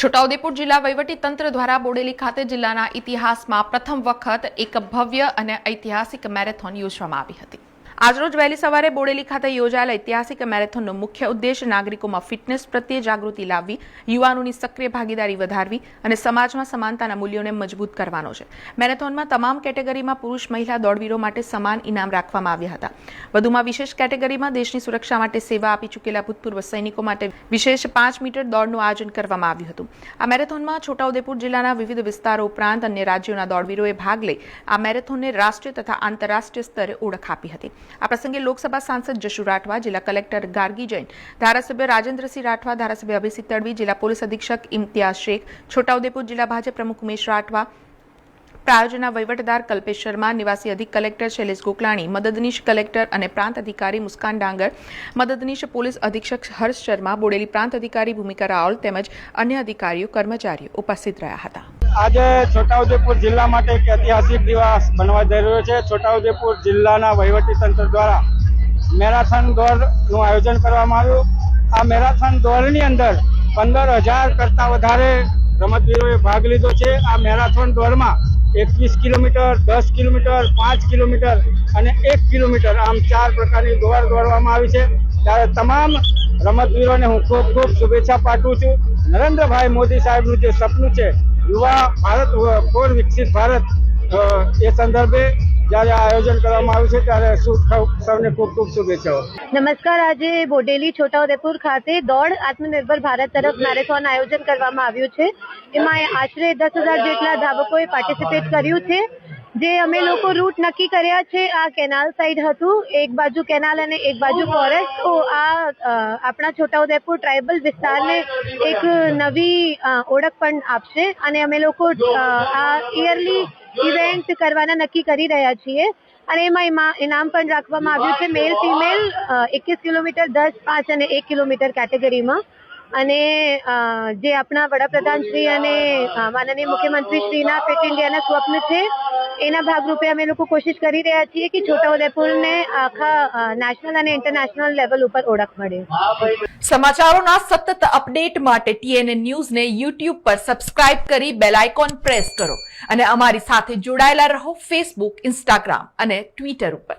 છોટાઉદેપુર જિલ્લા વહીવટી તંત્ર દ્વારા બોડેલી ખાતે જિલ્લાના ઇતિહાસમાં પ્રથમ વખત એક ભવ્ય અને ઐતિહાસિક મેરેથોન યોજવામાં આવી હતી. આજરોજ વહેલી સવારે બોડેલી ખાતે યોજાયેલા ઐતિહાસિક મેરેથોનનો મુખ્ય ઉદ્દેશ નાગરિકોમાં ફિટનેસ પ્રત્યે જાગૃતિ લાવવી, યુવાનોની સક્રિય ભાગીદારી વધારવી અને સમાજમાં સમાનતાના મૂલ્યોને મજબૂત કરવાનો છે. મેરેથોનમાં તમામ કેટેગરીમાં પુરુષ, મહિલા, દોડવીરો માટે સમાન ઇનામ રાખવામાં આવ્યા હતા. વધુમાં વિશેષ કેટેગરીમાં દેશની સુરક્ષા માટે સેવા આપી ચૂકેલા ભૂતપૂર્વ સૈનિકો માટે વિશેષ પાંચ મીટર દોડનું આયોજન કરવામાં આવ્યું હતું. આ મેરેથોનમાં છોટાઉદેપુર જિલ્લાના વિવિધ વિસ્તારો ઉપરાંત અન્ય રાજ્યોના દોડવીરોએ ભાગ લઈ આ મેરેથોનને રાષ્ટ્રીય તથા આંતરરાષ્ટ્રીય સ્તરે ઓળખ આપી હતી. આ પ્રસંગે લોકસભા સાંસદ જશુ રાઠવા, જિલ્લા કલેક્ટર ગાર્ગી જૈન, ધારાસભ્ય રાજેન્દ્રસિંહ રાઠવા, ધારાસભ્ય અભિષેક તડવી, જિલ્લા પોલીસ અધિક્ષક ઇમ્તિયાઝ શેખ, છોટાઉદેપુર જિલ્લા ભાજપ પ્રમુખ ઉમેશ રાઠવા, પ્રાયોજના વહીવટદાર કલ્પેશ શર્મા, નિવાસી અધિક કલેક્ટર શૈલેષ ગોકલાણી, મદદનીશ કલેક્ટર અને પ્રાંત અધિકારી મુસ્કાન ડાંગર, મદદનીશ પોલીસ અધિક્ષક હર્ષ શર્મા, બોડેલી પ્રાંત અધિકારી ભૂમિકા રાઓલ તેમજ અન્ય અધિકારીઓ કર્મચારીઓ ઉપસ્થિત રહ્યા હતા. આજે છોટાઉદેપુર જિલ્લા માટે એક ઐતિહાસિક દિવસ બનવા જઈ રહ્યો છે. છોટાઉદેપુર જિલ્લાના વહીવટી તંત્ર દ્વારા મેરાથન દોડનું આયોજન કરવામાં આવ્યું. આ મેરાથોન દોડની અંદર પંદર હજાર કરતાં વધારે રમતવીરોએ ભાગ લીધો છે. આ મેરાથોન દોડમાં એકવીસ કિલોમીટર, દસ કિલોમીટર, પાંચ કિલોમીટર અને એક કિલોમીટર આમ ચાર પ્રકારની દોડ દોડવામાં આવી છે. ત્યારે તમામ રમતવીરોને હું ખૂબ ખૂબ શુભેચ્છા પાઠવું છું. નરેન્દ્રભાઈ મોદી સાહેબનું જે સપનું છે યુવા ભારત પૂર્ણ વિકસિત ભારત? એ સંદર્ભે જ્યારે આયોજન કરવામાં આવ્યું છે, ત્યારે સૌને ખૂબ ખૂબ શુભેચ્છાઓ. નમસ્કાર. આજે બોડેલી, છોટાઉદેપુર ખાતે દોડ આત્મનિર્ભર ભારત તરફ મેરેથોન આયોજન કરવામાં આવ્યું છે. એમાં આશરે દસ હજાર જેટલા ધાવકોએ પાર્ટિસિપેટ કર્યું છે. જે અમે લોકો રૂટ નક્કી કર્યા છે આ કેનાલ સાઈડ હતું એક બાજુ કેનાલ અને એક બાજુ ફોરેસ્ટ તો આ આપણા છોટાઉદેપુર ટ્રાઇબલ વિસ્તારને એક નવી ઓળખ પણ આપશે અને અમે લોકો આ ઇયરલી ઇવેન્ટ કરવાના નક્કી કરી રહ્યા છીએ. અને એમાં ઇનામ પણ રાખવામાં આવ્યું છે મેલ ફિમેલ એકવીસ કિલોમીટર દસ પાંચ અને એક કિલોમીટર કેટેગરીમાં. અને જે આપણા વડાપ્રધાન શ્રી અને માનનીય મુખ્યમંત્રી શ્રીના ફિટ ઇન્ડિયાના સ્વપ્ન છે એના ભાગરૂપે અમે લોકો કોશિશ કરી રહ્યા છીએ કે છોટાઉદેપુરને આખા નેશનલ અને ઇન્ટરનેશનલ લેવલ ઉપર ઓળખ મળે. સમાચારોના સતત અપડેટ માટે ટીએનએ ન્યૂઝને યુટ્યુબ પર સબસ્ક્રાઇબ કરી બેલ આઇકોન પ્રેસ કરો અને અમારી સાથે જોડાયેલા રહો ફેસબુક ઇન્સ્ટાગ્રામ અને ટ્વિટર ઉપર.